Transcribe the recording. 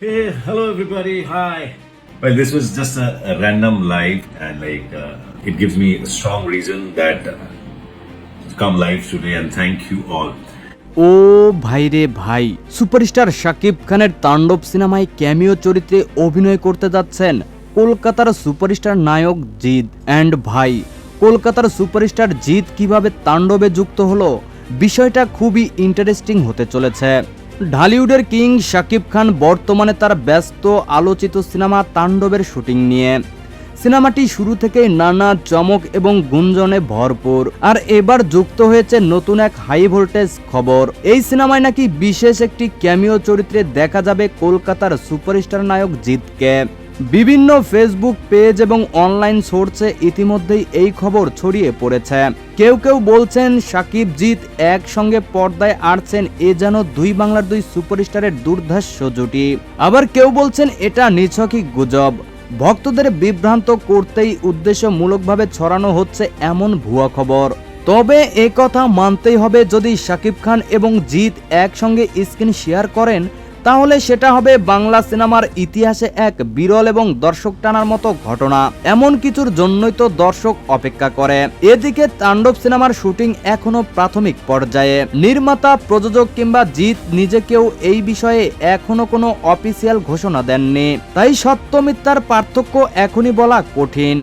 Hey, hello everybody. Hi. Well, this was just a, a random live, and like uh, it gives me a strong reason that uh, to come live today. And thank you all. ও ভাই রে ভাই superstar Shakib খানের তাণ্ডব সিনেমায় cameo চরিত্রে অভিনয় করতে যাচ্ছেন কলকাতার সুপারস্টার নায়ক জিৎ অ্যান্ড ভাই কলকাতার সুপারস্টার জিৎ কীভাবে তাণ্ডবে যুক্ত হলো বিষয়টা খুবই ইন্টারেস্টিং হতে চলেছে ঢালিউডের কিং শাকিব খান বর্তমানে তার ব্যস্ত আলোচিত সিনেমা তাণ্ডবের শুটিং নিয়ে। সিনেমাটি শুরু থেকেই নানা চমক এবং গুঞ্জনে ভরপুর। আর এবার যুক্ত হয়েছে নতুন এক হাই ভোল্টেজ খবর। এই সিনেমায় নাকি বিশেষ একটি ক্যামিও চরিত্রে দেখা যাবে কলকাতার সুপারস্টার নায়ক জিতকে বিভিন্ন ফেসবুক পেজ এবং অনলাইন সোর্সে ইতিমধ্যেই এই খবর ছড়িয়ে পড়েছে। কেউ কেউ বলছেন, সাকিব জিৎ একসঙ্গে পর্দায় আড়ছেন এ যেন দুই বাংলার দুই সুপারস্টারের দুর্ধর্ষ জুটি। আবার কেউ বলছেন, এটা নিছকই গুজব। ভক্তদের বিভ্রান্ত করতেই উদ্দেশ্যমূলকভাবে ছড়ানো হচ্ছে এমন ভুয়া খবর। তবে এ কথা মানতেই হবে যদি শাকিব খান এবং জিৎ একসঙ্গে স্ক্রিন শেয়ার করেন তাহলে সেটা হবে বাংলা সিনেমার ইতিহাসে এক বিরল এবং দর্শক টানার মতো ঘটনা। এমন কিছুর জন্যই তো দর্শক অপেক্ষা করে। এদিকে তাণ্ডব সিনেমার শুটিং এখনও প্রাথমিক পর্যায়ে। নির্মাতা, প্রযোজক কিংবা জিৎ নিজেকেও এই বিষয়ে এখনও কোনো অফিসিয়াল ঘোষণা দেননি। তাই সত্য মিথ্যার পার্থক্য এখনই বলা কঠিন।